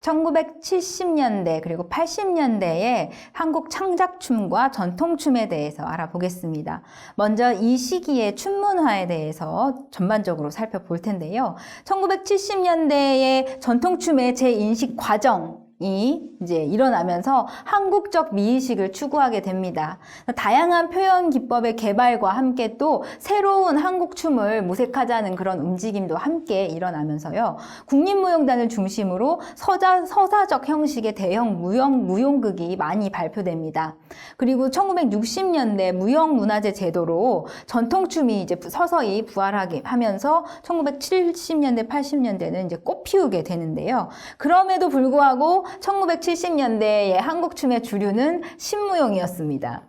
1970년대 그리고 80년대의 한국 창작춤과 전통춤에 대해서 알아보겠습니다. 먼저 이 시기의 춤 문화에 대해서 전반적으로 살펴볼 텐데요. 1970년대의 전통춤의 재인식 과정 이 이제 일어나면서 한국적 미의식을 추구하게 됩니다. 다양한 표현 기법의 개발과 함께 또 새로운 한국 춤을 모색하자는 그런 움직임도 함께 일어나면서요. 국립무용단을 중심으로 서자, 서사적 형식의 대형 무용, 무용극이 많이 발표됩니다. 그리고 1960년대 무형 문화재 제도로 전통 춤이 이제 서서히 부활하게 하면서 1970년대, 80년대는 이제 꽃 피우게 되는데요. 그럼에도 불구하고 1970년대의 한국 춤의 주류는 신무용이었습니다.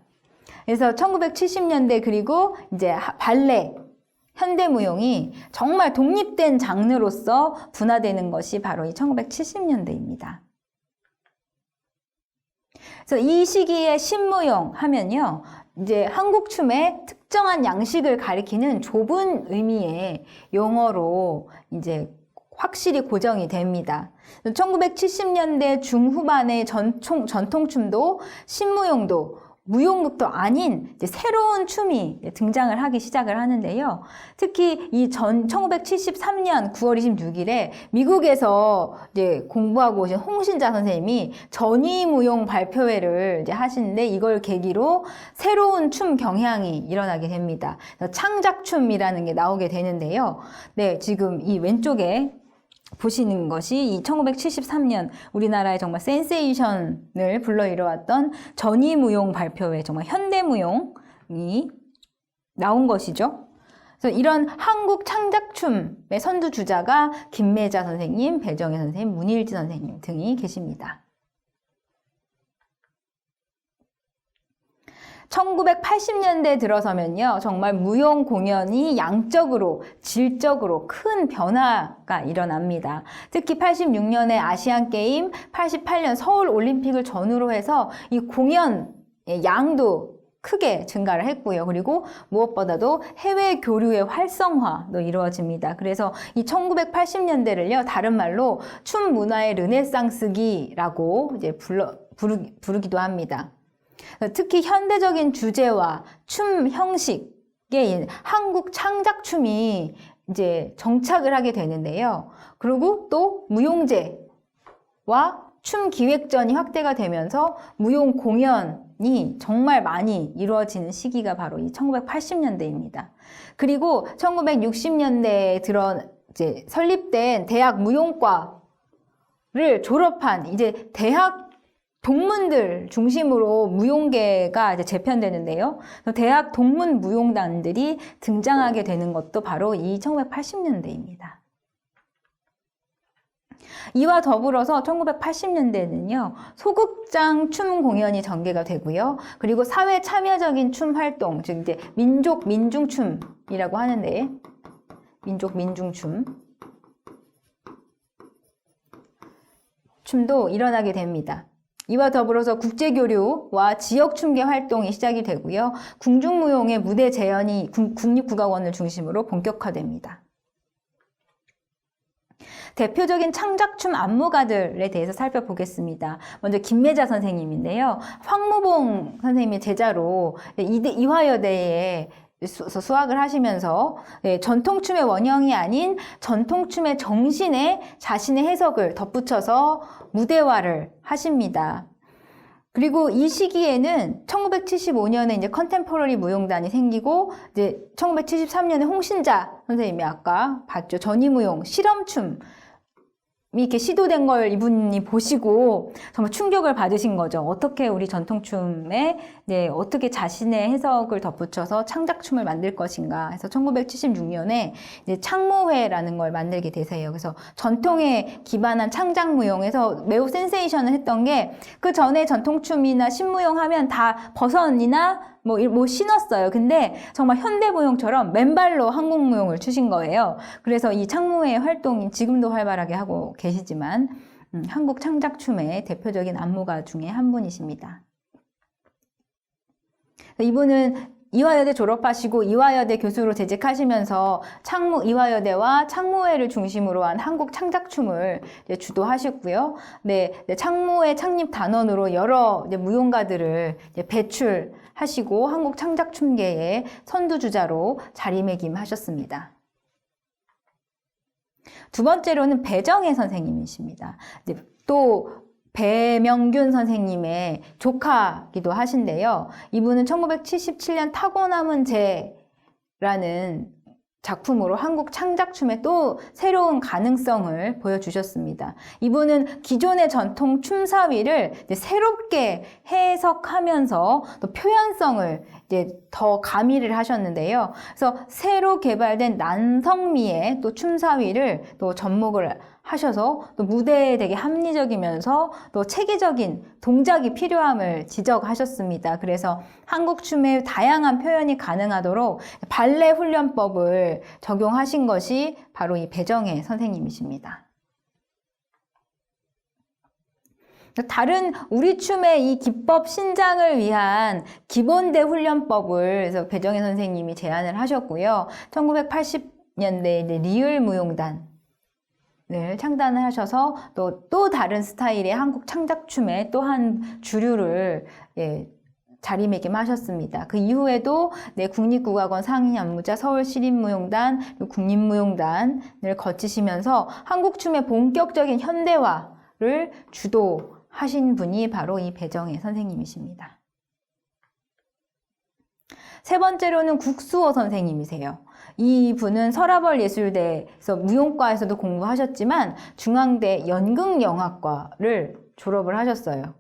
그래서 1970년대 그리고 이제 하- 발레, 현대무용이 정말 독립된 장르로서 분화되는 것이 바로 이 1970년대입니다. 그래서 이 시기에 신무용 하면요. 이제 한국 춤의 특정한 양식을 가리키는 좁은 의미의 용어로 이제 확실히 고정이 됩니다. 1970년대 중후반의 전통, 전통춤도 신무용도 무용극도 아닌 새로운 춤이 등장을 하기 시작을 하는데요. 특히 이 전 1973년 9월 26일에 미국에서 이제 공부하고 오신 홍신자 선생님이 전위무용 발표회를 이제 하시는데 이걸 계기로 새로운 춤 경향이 일어나게 됩니다. 창작춤이라는 게 나오게 되는데요. 네, 지금 이 왼쪽에 보시는 것이 이 1973년 우리나라의 정말 센세이션을 불러일어왔던 전위무용 발표회 정말 현대무용이 나온 것이죠. 그래서 이런 한국 창작춤의 선두주자가 김매자 선생님, 배정혜 선생님, 문일지 선생님 등이 계십니다. 1980년대 들어서면요, 정말 무용 공연이 양적으로, 질적으로 큰 변화가 일어납니다. 특히 86년에 아시안 게임, 88년 서울 올림픽을 전후로 해서 이 공연의 양도 크게 증가를 했고요. 그리고 무엇보다도 해외 교류의 활성화도 이루어집니다. 그래서 이 1980년대를요, 다른 말로 춤 문화의 르네상스기라고 이제 불러, 부르, 부르기도 합니다. 특히 현대적인 주제와 춤 형식에 한국 창작춤이 이제 정착을 하게 되는데요. 그리고 또 무용제와 춤 기획전이 확대가 되면서 무용 공연이 정말 많이 이루어지는 시기가 바로 이 1980년대입니다. 그리고 1960년대에 들어 이제 설립된 대학 무용과를 졸업한 이제 대학 동문들 중심으로 무용계가 이제 재편되는데요. 대학 동문 무용단들이 등장하게 되는 것도 바로 이 1980년대입니다. 이와 더불어서 1980년대는요, 소극장 춤 공연이 전개가 되고요. 그리고 사회 참여적인 춤 활동, 즉 이제 민족 민중춤이라고 하는데, 민족 민중춤. 춤도 일어나게 됩니다. 이와 더불어서 국제교류와 지역춤계 활동이 시작이 되고요. 궁중무용의 무대 재현이 국립국악원을 중심으로 본격화됩니다. 대표적인 창작춤 안무가들에 대해서 살펴보겠습니다. 먼저 김매자 선생님인데요. 황무봉 선생님의 제자로 이화여대에 수, 수학을 하시면서 네, 전통춤의 원형이 아닌 전통춤의 정신에 자신의 해석을 덧붙여서 무대화를 하십니다. 그리고 이 시기에는 1975년에 이제 컨템포러리 무용단이 생기고 이제 1973년에 홍신자 선생님이 아까 봤죠. 전위무용 실험춤 이렇게 시도된 걸 이분이 보시고 정말 충격을 받으신 거죠. 어떻게 우리 전통춤에 네, 어떻게 자신의 해석을 덧붙여서 창작춤을 만들 것인가 해서 1976년에 이제 창무회라는 걸 만들게 되세요. 그래서 전통에 기반한 창작 무용에서 매우 센세이션을 했던 게 그 전에 전통춤이나 신무용 하면 다 버선이나 뭐, 뭐 신었어요. 근데 정말 현대무용처럼 맨발로 한국무용을 추신 거예요. 그래서 이 창무회 활동이 지금도 활발하게 하고 계시지만 음, 한국 창작춤의 대표적인 안무가 중에 한 분이십니다. 이분은 이화여대 졸업하시고 이화여대 교수로 재직하시면서 창무 이화여대와 창무회를 중심으로 한 한국 창작춤을 주도하셨고요. 네, 네, 창무회 창립 단원으로 여러 무용가들을 배출하시고 한국 창작춤계의 선두주자로 자리매김하셨습니다. 두 번째로는 배정혜 선생님이십니다. 또 배명균 선생님의 조카기도 하신데요. 이분은 1977년 타고남은 재라는 작품으로 한국 창작춤의 또 새로운 가능성을 보여주셨습니다. 이분은 기존의 전통 춤사위를 새롭게 해석하면서 또 표현성을 이제 더 가미를 하셨는데요. 그래서 새로 개발된 난성미의 또 춤사위를 또 접목을 하셔서 또 무대에 되게 합리적이면서 또 체계적인 동작이 필요함을 지적하셨습니다. 그래서 한국 춤의 다양한 표현이 가능하도록 발레 훈련법을 적용하신 것이 바로 이 배정혜 선생님이십니다. 다른 우리 춤의 이 기법 신장을 위한 기본대 훈련법을 그래서 배정혜 선생님이 제안을 하셨고요. 1980년대 리을 무용단 을 창단을 하셔서 또, 또 다른 스타일의 한국 창작춤의 또한 주류를 예, 자리매김하셨습니다. 그 이후에도 네, 국립국악원 상임안무자 서울시립무용단, 국립무용단을 거치시면서 한국춤의 본격적인 현대화를 주도하신 분이 바로 이 배정혜 선생님이십니다. 세 번째로는 국수호 선생님이세요. 이 분은 서라벌 예술대에서 무용과에서도 공부하셨지만 중앙대 연극영화과를 졸업을 하셨어요.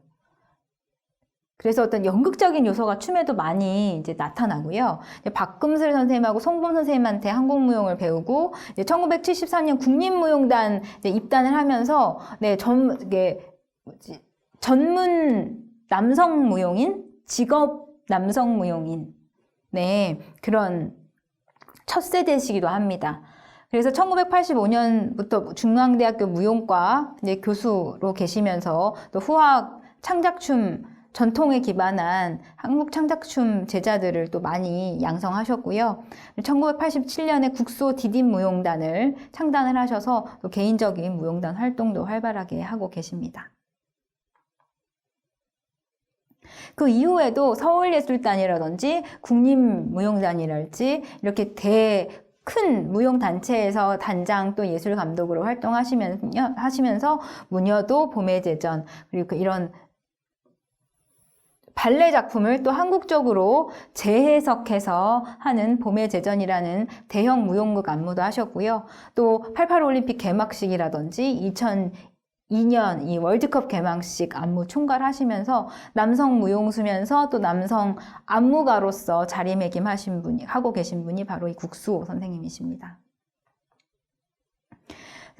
그래서 어떤 연극적인 요소가 춤에도 많이 이제 나타나고요. 박금슬 선생님하고 송범 선생님한테 한국무용을 배우고 1974년 국립무용단 입단을 하면서 네, 전, 이게 뭐지? 전문 남성 무용인, 직업 남성 무용인, 네, 그런 첫 세대시기도 합니다. 그래서 1985년부터 중앙대학교 무용과 이제 교수로 계시면서 또 후학 창작춤 전통에 기반한 한국 창작춤 제자들을 또 많이 양성하셨고요. 1987년에 국소 디딤 무용단을 창단을 하셔서 또 개인적인 무용단 활동도 활발하게 하고 계십니다. 그 이후에도 서울예술단이라든지 국립무용단이랄지 이렇게 대 큰 무용단체에서 단장 또 예술감독으로 활동하시면서 하시면서 무녀도 봄의 제전 그리고 그 이런 발레 작품을 또 한국적으로 재해석해서 하는 봄의 제전이라는 대형 무용극 안무도 하셨고요. 또 88 올림픽 개막식이라든지 2000 2년 이 월드컵 개막식 안무 총괄하시면서 남성 무용수면서 또 남성 안무가로서 자리매김하신 분이 하고 계신 분이 바로 이 국수호 선생님이십니다.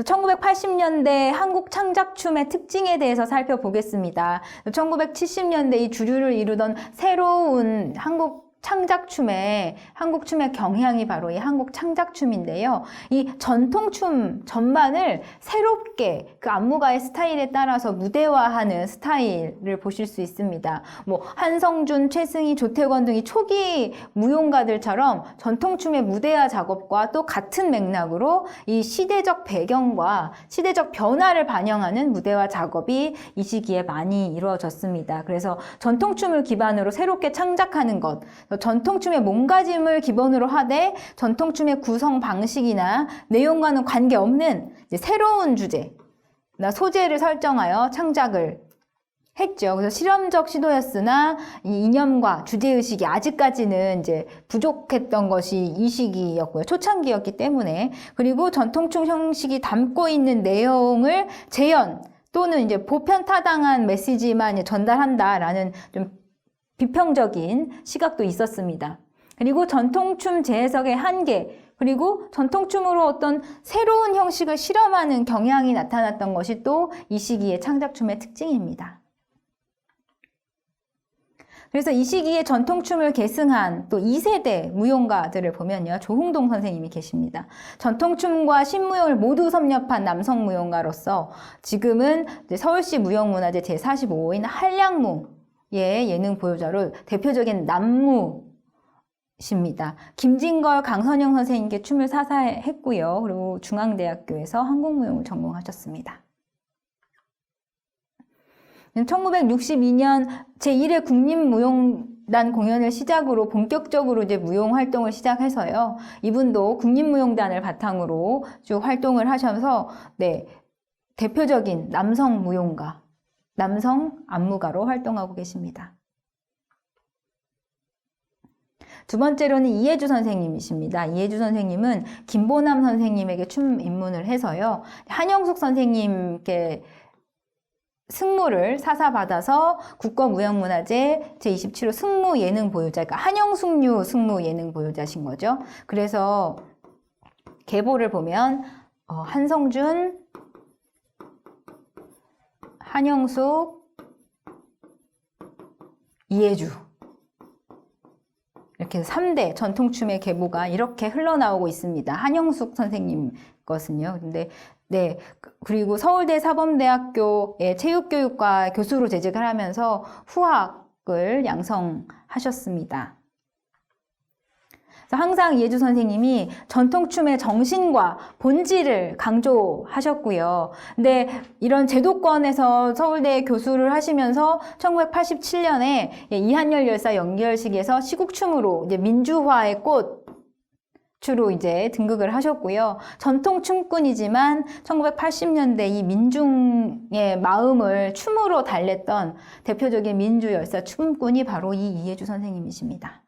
1980년대 한국 창작춤의 특징에 대해서 살펴보겠습니다. 1970년대 이 주류를 이루던 새로운 한국 창작춤의 한국 춤의 경향이 바로 이 한국 창작춤인데요. 이 전통춤 전반을 새롭게 그 안무가의 스타일에 따라서 무대화하는 스타일을 보실 수 있습니다. 뭐 한성준, 최승희, 조태권 등이 초기 무용가들처럼 전통춤의 무대화 작업과 또 같은 맥락으로 이 시대적 배경과 시대적 변화를 반영하는 무대화 작업이 이 시기에 많이 이루어졌습니다. 그래서 전통춤을 기반으로 새롭게 창작하는 것 전통춤의 몸가짐을 기본으로 하되 전통춤의 구성 방식이나 내용과는 관계없는 새로운 주제, 나 소재를 설정하여 창작을 했죠. 그래서 실험적 시도였으나 이 이념과 주제의식이 아직까지는 이제 부족했던 것이 이 시기였고요. 초창기였기 때문에. 그리고 전통춤 형식이 담고 있는 내용을 재현 또는 이제 보편타당한 메시지만 전달한다라는 좀 비평적인 시각도 있었습니다. 그리고 전통춤 재해석의 한계, 그리고 전통춤으로 어떤 새로운 형식을 실험하는 경향이 나타났던 것이 또 이 시기의 창작춤의 특징입니다. 그래서 이 시기에 전통춤을 계승한 또 2세대 무용가들을 보면요. 조홍동 선생님이 계십니다. 전통춤과 신무용을 모두 섭렵한 남성 무용가로서 지금은 서울시 무용문화재 제45호인 한량무 예, 예능 보유자로 대표적인 남무 십니다. 김진걸, 강선영 선생님께 춤을 사사했고요. 그리고 중앙대학교에서 한국무용을 전공하셨습니다. 1962년 제1회 국립무용단 공연을 시작으로 본격적으로 이제 무용 활동을 시작해서요. 이분도 국립무용단을 바탕으로 쭉 활동을 하셔서 네, 대표적인 남성 무용가, 남성 안무가로 활동하고 계십니다. 두 번째로는 이해주 선생님이십니다. 이해주 선생님은 김보남 선생님에게 춤 입문을 해서요. 한영숙 선생님께 승무를 사사받아서 국가무형문화재 제27호 승무 예능 보유자, 그러니까 한영숙류 승무 예능 보유자신 거죠. 그래서 계보를 보면 어, 한성준, 한영숙, 이해주 이렇게 3대 전통춤의 계보가 이렇게 흘러나오고 있습니다. 한영숙 선생님 것은요. 근데 네. 그리고 서울대 사범대학교의 체육교육과 교수로 재직을 하면서 후학을 양성하셨습니다. 항상 이해주 선생님이 전통춤의 정신과 본질을 강조하셨고요. 근데 이런 제도권에서 서울대 교수를 하시면서 1987년에 이한열 열사 연결식에서 시국춤으로 민주화의 꽃 주로 이제 등극을 하셨고요. 전통 춤꾼이지만 1980년대 이 민중의 마음을 춤으로 달랬던 대표적인 민주 열사 춤꾼이 바로 이 이해주 선생님이십니다.